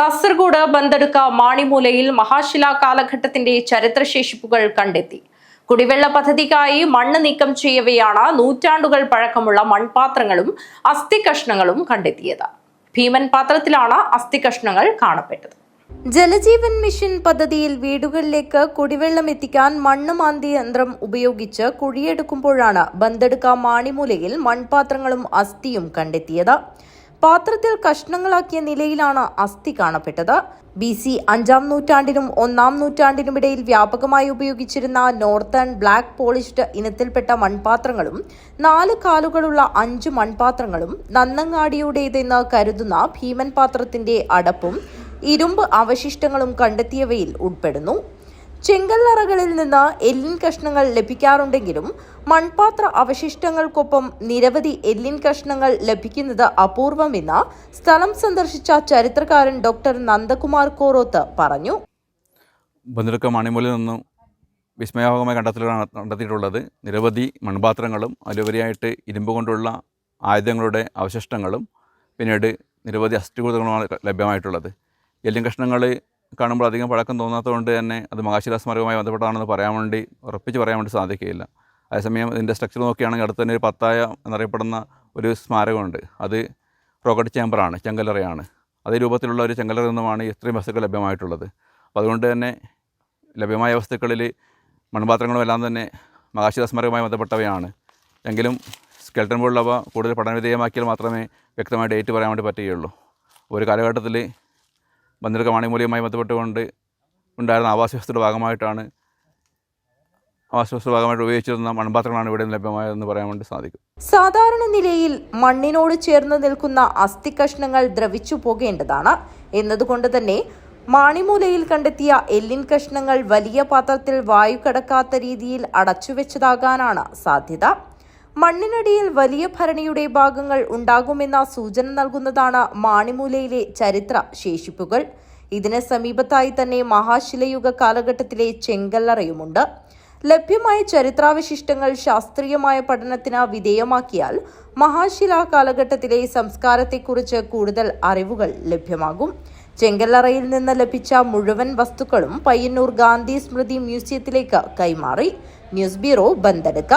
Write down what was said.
കാസർഗോഡ് ബന്തെടുക്ക മാണിമൂലയിൽ മഹാശിലാ കാലഘട്ടത്തിന്റെ ചരിത്രശേഷിപ്പുകൾ കണ്ടെത്തി. കുടിവെള്ള പദ്ധതിക്കായി മണ്ണ് നീക്കം ചെയ്യവെയാണ് നൂറ്റാണ്ടുകൾ പഴക്കമുള്ള മൺപാത്രങ്ങളും അസ്ഥി കഷ്ണങ്ങളും കണ്ടെത്തിയത്. ഭീമൻ പാത്രത്തിലാണ് അസ്ഥി കഷ്ണങ്ങൾ കാണപ്പെട്ടത്. ജലജീവൻ മിഷൻ പദ്ധതിയിൽ വീടുകളിലേക്ക് കുടിവെള്ളം എത്തിക്കാൻ മണ്ണ് മാന്തി യന്ത്രം ഉപയോഗിച്ച് കുഴിയെടുക്കുമ്പോഴാണ് ബന്തെടുക്ക മാണിമൂലയിൽ മൺപാത്രങ്ങളും അസ്ഥിയും കണ്ടെത്തിയത്. പാത്രത്തിൽ കഷ്ണങ്ങളാക്കിയ നിലയിലാണ് അസ്ഥി കാണപ്പെട്ടത്. ബി സി അഞ്ചാം നൂറ്റാണ്ടിനും ഒന്നാം നൂറ്റാണ്ടിനുമിടയിൽ വ്യാപകമായി ഉപയോഗിച്ചിരുന്ന നോർത്തേൺ ബ്ലാക്ക് പോളിഷ്ഡ് ഇനത്തിൽപ്പെട്ട മൺപാത്രങ്ങളും നാല് കാലുകളുള്ള അഞ്ച് മൺപാത്രങ്ങളും നന്നങ്ങാടിയുടേതെന്ന് കരുതുന്ന ഭീമൻ പാത്രത്തിന്റെ അടപ്പും ഇരുമ്പ് അവശിഷ്ടങ്ങളും കണ്ടെത്തിയവയിൽ ഉൾപ്പെടുന്നു. ചെങ്കല്ലറകളിൽ നിന്ന് എല്ലിൻ കഷ്ണങ്ങൾ ലഭിക്കാറുണ്ടെങ്കിലും മൺപാത്ര അവശിഷ്ടങ്ങൾക്കൊപ്പം നിരവധി എല്ലിൻ കഷ്ണങ്ങൾ ലഭിക്കുന്നത് അപൂർവമെന്ന് സ്ഥലം സന്ദർശിച്ച ചരിത്രകാരൻ ഡോക്ടർ നന്ദകുമാർ കോറോത്ത് പറഞ്ഞു. ബന്ധുക്ക മണിമൂലിൽ നിന്നും വിസ്മയാപകമായ കണ്ടെത്തലുകളാണ് കണ്ടെത്തിയിട്ടുള്ളത്. നിരവധി മൺപാത്രങ്ങളും അതിലുപരിയായിട്ട് ഇരുമ്പ് കൊണ്ടുള്ള ആയുധങ്ങളുടെ അവശിഷ്ടങ്ങളും പിന്നീട് നിരവധി അസ്ഥികൂതങ്ങളുമാണ് ലഭ്യമായിട്ടുള്ളത്. എല്ലിൻ കഷ്ണങ്ങൾ കാണുമ്പോൾ അധികം പഴക്കം തോന്നാത്തതുകൊണ്ട് തന്നെ അത് മഹാശിലാ സ്മാരകവുമായി ബന്ധപ്പെട്ടാണെന്ന് പറയാൻ വേണ്ടി ഉറപ്പിച്ച് പറയാൻ വേണ്ടി സാധിക്കുകയില്ല. അതേസമയം ഇതിന്റെ സ്ട്രക്ചർ നോക്കുകയാണെങ്കിൽ അടുത്ത് തന്നെ ഒരു പത്തായ എന്നറിയപ്പെടുന്ന ഒരു സ്മാരകമുണ്ട്. അത് റോക്കറ്റ് ചേമ്പറാണ് ചെങ്കല്ലറയാണ്. അതേ രൂപത്തിലുള്ള ഒരു ചെങ്കലറ നിന്നുമാണ് ഇത്രയും വസ്തുക്കൾ ലഭ്യമായിട്ടുള്ളത്. അപ്പോൾ അതുകൊണ്ട് തന്നെ ലഭ്യമായ വസ്തുക്കളിൽ മൺപാത്രങ്ങളും എല്ലാം തന്നെ മഹാശിലാ സ്മാരകവുമായി ബന്ധപ്പെട്ടവയാണ്. എങ്കിലും സ്കെൽട്ടൻ പോലുള്ളവ കൂടുതൽ പഠനവിധേയമാക്കിയാൽ മാത്രമേ വ്യക്തമായ ഡേറ്റ് പറയാൻ വേണ്ടി പറ്റുകയുള്ളൂ. ഒരു കാലഘട്ടത്തിൽ ബന്ദിരക്ക മാണിമൂല്യവുമായി ബന്ധപ്പെട്ടുകൊണ്ട് ഉണ്ടായിരുന്ന ആവാസ വ്യവസ്ഥയുടെ ഭാഗമായിട്ടാണ് ആവാസ വ്യവസ്ഥയുടെ ഭാഗമായിട്ട് ഉപയോഗിച്ചിരുന്ന മൺപാത്രങ്ങളാണ് ഇവിടെ ലഭ്യമായതെന്ന് പറയാൻ വേണ്ടി സാധിക്കും. സാധാരണ നിലയിൽ മണ്ണിനോട് ചേർന്ന് നിൽക്കുന്ന അസ്ഥി കഷ്ണങ്ങൾ ദ്രവിച്ചു പോകേണ്ടതാണ്. എന്നതുകൊണ്ട് തന്നെ മാണിമൂലയിൽ കണ്ടെത്തിയ എല്ലിൻ കഷ്ണങ്ങൾ വലിയ പാത്രത്തിൽ വായു കടക്കാത്ത രീതിയിൽ അടച്ചുവെച്ചതാകാനാണ് സാധ്യത. മണ്ണിനടിയിൽ വലിയ ഭരണിയുടെ ഭാഗങ്ങൾ ഉണ്ടാകുമെന്ന സൂചന നൽകുന്നതാണ് മാണിമൂലയിലെ ചരിത്ര ശേഷിപ്പുകൾ. ഇതിന് സമീപത്തായി തന്നെ മഹാശിലയുഗ കാലഘട്ടത്തിലെ ചെങ്കല്ലറയുമുണ്ട്. ലഭ്യമായ ചരിത്രാവശിഷ്ടങ്ങൾ ശാസ്ത്രീയമായ പഠനത്തിന് വിധേയമാക്കിയാൽ മഹാശിലാ കാലഘട്ടത്തിലെ സംസ്കാരത്തെക്കുറിച്ച് കൂടുതൽ അറിവുകൾ ലഭ്യമാകും. ചെങ്കല്ലറയിൽ നിന്ന് ലഭിച്ച മുഴുവൻ വസ്തുക്കളും പയ്യന്നൂർ ഗാന്ധി സ്മൃതി മ്യൂസിയത്തിലേക്ക് കൈമാറി. News bureau Bandedukka.